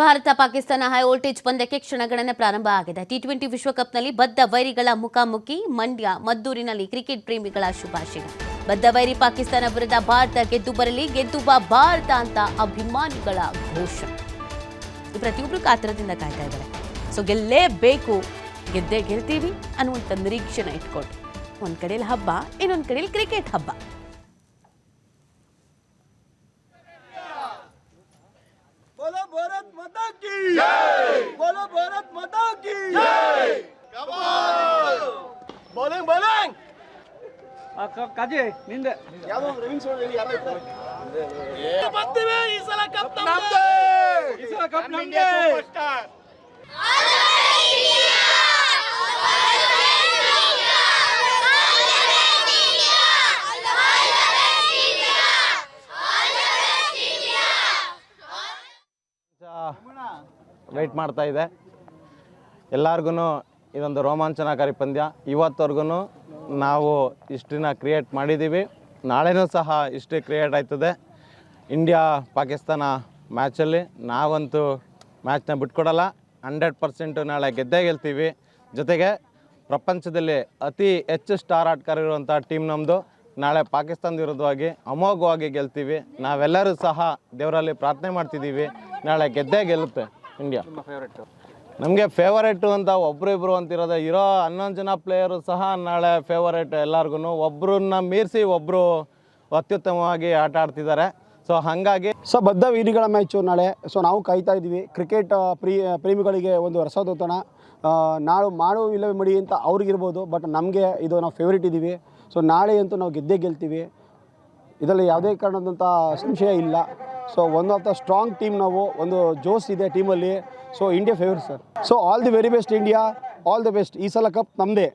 Bharat Pakistan high voltage ಪಂದ್ಯಕ್ಕೆ ಕ್ಷಣಗಣನೆ ಪ್ರಾರಂಭ ಆಗಿದೆ. ಟಿ ಟ್ವೆಂಟಿ ವಿಶ್ವಕಪ್ನಲ್ಲಿ ಬದ್ಧ ವೈರಿಗಳ ಮುಖಾಮುಖಿ ಮಂಡ್ಯ, ಮದ್ದೂರಿನಲ್ಲಿ ಕ್ರಿಕೆಟ್ ಪ್ರೇಮಿಗಳ ಶುಭಾಶಯ. ಬದ್ಧ ವೈರಿ ಪಾಕಿಸ್ತಾನ ವಿರುದ್ಧ ಭಾರತ ಗೆದ್ದು ಬರಲಿ, ಗೆದ್ದು ಬಾ ಭಾರತ ಅಂತ ಅಭಿಮಾನಿಗಳ ಘೋಷ ಪ್ರತಿಯೊಬ್ಬರು ಕಾತರದಿಂದ ಕಾಯ್ತಾ ಇದ್ದಾರೆ. ಸೊ ಗೆಲ್ಲೇಬೇಕು, ಗೆದ್ದೇ ಗೆಲ್ತೀವಿ ಅನ್ನುವಂಥ ನಿರೀಕ್ಷೆನ ಇಟ್ಕೊಂಡು. ಒಂದು ಕಡೆಯಲ್ಲಿ ಹಬ್ಬ, ಇನ್ನೊಂದು ಕಡೆಯಲ್ಲಿ ಕ್ರಿಕೆಟ್ ಹಬ್ಬ. ಕಾಜಿ ನಿಂದೆ. ಬರ್ತೀವಿ ಈ ಸಲ ಕಪ್ ನಮ್ದೇ. ಈ ಸಲ ಕಪ್ ನಮ್ದೆ. ವೆಯ್ಟ್ ಮಾಡ್ತಾ ಇದೆ. ಎಲ್ಲರಿಗೂ ಇದೊಂದು ರೋಮಾಂಚನಕಾರಿ ಪಂದ್ಯ. ಇವತ್ತವರೆಗೂ ನಾವು ಇಷ್ಟನ್ನ ಕ್ರಿಯೇಟ್ ಮಾಡಿದ್ದೀವಿ ನಾಳೆನೂ ಸಹ ಇಷ್ಟೇ ಕ್ರಿಯೇಟ್ ಆಯ್ತದೆ. ಇಂಡಿಯಾ ಪಾಕಿಸ್ತಾನ ಮ್ಯಾಚಲ್ಲಿ ನಾವಂತೂ ಮ್ಯಾಚ್ನ ಬಿಟ್ಕೊಡಲ್ಲ. ಹಂಡ್ರೆಡ್ ಪರ್ಸೆಂಟು ನಾಳೆ ಗೆದ್ದೇ ಗೆಲ್ತೀವಿ. ಜೊತೆಗೆ ಪ್ರಪಂಚದಲ್ಲಿ ಅತಿ ಹೆಚ್ಚು ಸ್ಟಾರ್ ಆಟಗಾರ ಇರುವಂಥ ಟೀಮ್ ನಮ್ಮದು ನಾಳೆ ಪಾಕಿಸ್ತಾನದ ವಿರುದ್ಧವಾಗಿ ಅಮೋಘವಾಗಿ ಗೆಲ್ತೀವಿ. ನಾವೆಲ್ಲರೂ ಸಹ ದೇವರಲ್ಲಿ ಪ್ರಾರ್ಥನೆ ಮಾಡ್ತಿದ್ದೀವಿ ನಾಳೆ ಗೆದ್ದೇ ಗೆಲ್ಲುತ್ತೆ ಇಂಡಿಯಾ ನಮಗೆ ಫೇವರೇಟು ಅಂತ ಒಬ್ಬರಿಬ್ರು ಅಂತಿರೋದೇ, ಇರೋ ಹನ್ನೊಂದು ಜನ ಪ್ಲೇಯರು ಸಹ ನಾಳೆ ಫೇವರೇಟ್ ಎಲ್ಲರಿಗೂ ಒಬ್ಬರನ್ನ ಮೀರಿಸಿ ಒಬ್ಬರು ಅತ್ಯುತ್ತಮವಾಗಿ ಆಟ ಆಡ್ತಿದ್ದಾರೆ. ಸೊ ಹಾಗಾಗಿ ಸೊ ಬದ್ಧ ವೀರಿಗಳ ಮ್ಯಾಚು ನಾಳೆ. ಸೊ ನಾವು ಕಾಯ್ತಾ ಇದ್ದೀವಿ. ಕ್ರಿಕೆಟ್ ಪ್ರೀ ಪ್ರೇಮಿಗಳಿಗೆ ಒಂದು ರಸದೋತಣ ನಾಳು ಮಾಡು ಇಲ್ಲವೇ ಮಡಿ ಅಂತ ಅವ್ರಿಗಿರ್ಬೋದು ಬಟ್ ನಮಗೆ ಇದು ನಾವು ಫೇವ್ರೇಟ್ ಇದ್ದೀವಿ. ಸೊ ನಾಳೆ ಅಂತೂ ನಾವು ಗೆದ್ದೇ ಗೆಲ್ತೀವಿ. ಇದರಲ್ಲಿ ಯಾವುದೇ ಕಾರಣದಂಥ ಸಂಶಯ ಇಲ್ಲ. So one of the strong team ನಾವು, ಒಂದು ಜೋಸ್ ಇದೆ ಟೀಮಲ್ಲಿ so India favourite sir so all the very best India all the best ಈ ಸಲ ಕಪ್ ನಮ್ಮದೇ